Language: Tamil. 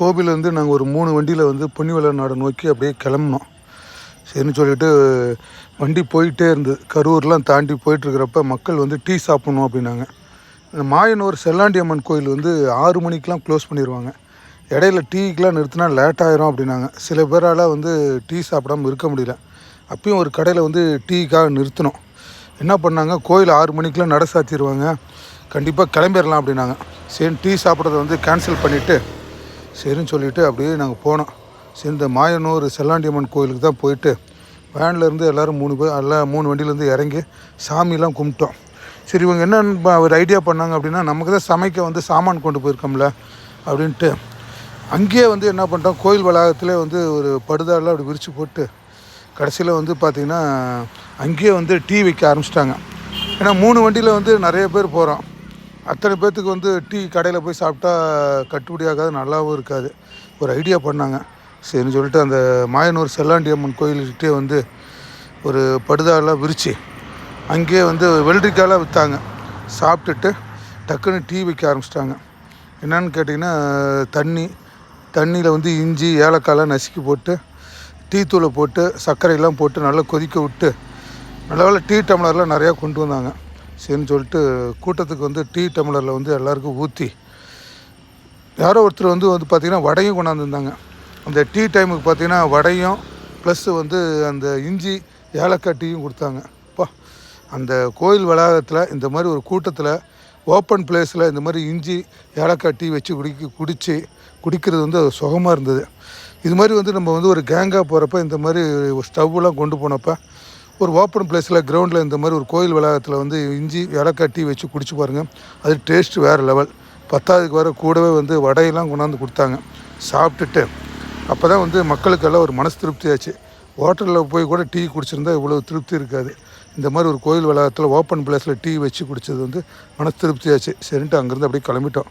கோபிலேருந்து நாங்கள் ஒரு மூணு வண்டியில் வந்து பொன்னிவள நாடு நோக்கி அப்படியே கிளம்புனோம். சரின்னு சொல்லிட்டு வண்டி போயிட்டே இருந்தது கரூர்லாம் தாண்டி போயிட்டுருக்கிறப்ப மக்கள் வந்து டீ சாப்பிட்ணும் அப்படின்னாங்க. இந்த மாயனூர் செல்லாண்டி அம்மன் கோயில் வந்து ஆறு மணிக்கெலாம் க்ளோஸ் பண்ணிடுவாங்க இடையில டீக்கெலாம் நிறுத்தினா லேட் ஆயிரும் அப்படின்னாங்க. சில பேரால் வந்து டீ சாப்பிடாம இருக்க முடியல. அப்பயும் ஒரு கடையில் வந்து டீக்காக நிறுத்தினோம். என்ன பண்ணாங்க? கோயில் ஆறு மணிக்கெலாம் நட சாத்திடுவாங்க கண்டிப்பாக கிளம்பிடலாம் அப்படின்னாங்க. சரி டீ சாப்பிட்றத வந்து கேன்சல் பண்ணிவிட்டு சரின்னு சொல்லிவிட்டு அப்படியே நாங்கள் போனோம். சரி இந்த மாயனூர் செல்லாண்டியம்மன் கோயிலுக்கு தான் போயிட்டு வேன்லேருந்து எல்லோரும் மூணு பேர் எல்லாம் மூணு வண்டியிலேருந்து இறங்கி சாமிலாம் கும்பிட்டோம். சரி இவங்க என்ன ஒரு ஐடியா பண்ணாங்க அப்படின்னா நமக்கு தான் சமைக்க வந்து சாமான் கொண்டு போயிருக்கோம்ல அப்படின்ட்டு. அங்கேயே வந்து என்ன பண்ணிட்டோம் கோயில் வளாகத்திலே வந்து ஒரு படுதாலாம் அப்படி விரித்து போட்டு கடைசியில் வந்து பார்த்திங்கன்னா அங்கேயே வந்து டீ வைக்க ஆரம்பிச்சிட்டாங்க. ஏன்னா மூணு வண்டியில் வந்து நிறைய பேர் போகிறோம் அத்தனை பேர்த்துக்கு வந்து டீ கடையில் போய் சாப்பிட்டா கட்டுப்படி ஆகாது நல்லாவும் இருக்காது. ஒரு ஐடியா பண்ணாங்க. சரின்னு சொல்லிட்டு அந்த மாயனூர் செல்லாண்டி அம்மன் கோயில்கிட்டே வந்து ஒரு படுதாலாம் விரித்து அங்கேயே வந்து வெள்ளரிக்காயெலாம் விற்றாங்க சாப்பிட்டுட்டு டக்குன்னு டீ வைக்க ஆரம்பிச்சிட்டாங்க. என்னன்னு கேட்டிங்கன்னா தண்ணி தண்ணியில் வந்து இஞ்சி ஏலக்காயெலாம் நசுக்கி போட்டு டீ தூளை போட்டு சர்க்கரையெல்லாம் போட்டு நல்லா கொதிக்க விட்டு நல்ல டீ டம்ளர்லாம் நிறையா கொண்டு வந்தாங்க. சரின்னு சொல்லிட்டு கூட்டத்துக்கு வந்து டீ டம்ளரில் வந்து எல்லாருக்கும் ஊற்றி யாரோ ஒருத்தர் வந்து வந்து பார்த்திங்கன்னா வடையும் கொண்டாந்துருந்தாங்க. அந்த டீ டைமுக்கு பார்த்தீங்கன்னா வடையும் ப்ளஸ் வந்து அந்த இஞ்சி ஏலக்காய் டீயும் கொடுத்தாங்க. அப்பா அந்த கோயில் வளாகத்தில் இந்த மாதிரி ஒரு கூட்டத்தில் ஓப்பன் பிளேஸில் இந்த மாதிரி இஞ்சி ஏலக்காய் டீ வச்சு குடிக்க குடித்து குடிக்கிறது வந்து அது சுகமாக இருந்தது. இது மாதிரி வந்து நம்ம வந்து ஒரு கேங்காக போகிறப்ப இந்த மாதிரி ஒரு ஸ்டவ்லாம் கொண்டு போனப்போ ஒரு ஓப்பன் பிளேஸில் கிரவுண்டில் இந்த மாதிரி ஒரு கோயில் வளாகத்தில் வந்து இஞ்சி ஏலக்காய் டீ வச்சு குடிச்சு பாருங்கள் அது டேஸ்ட் வேறு லெவல் பத்தாவதுக்கு வர கூடவே வந்து வடையெல்லாம் கொண்டாந்து கொடுத்தாங்க. சாப்பிட்டுட்டு அப்போ தான் வந்து மக்களுக்கெல்லாம் ஒரு மனசு திருப்தியாச்சு ஹோட்டலில் போய் கூட டீ குடிச்சிருந்தா இவ்வளோ திருப்தி இருக்காது. இந்த மாதிரி ஒரு கோயில் வளாகத்தில் ஓப்பன் பிளேஸில் டீ வச்சு குடித்தது வந்து மனசு திருப்தியாச்சு சரின்ட்டு அங்கேருந்து அப்படியே கிளம்பிட்டோம்.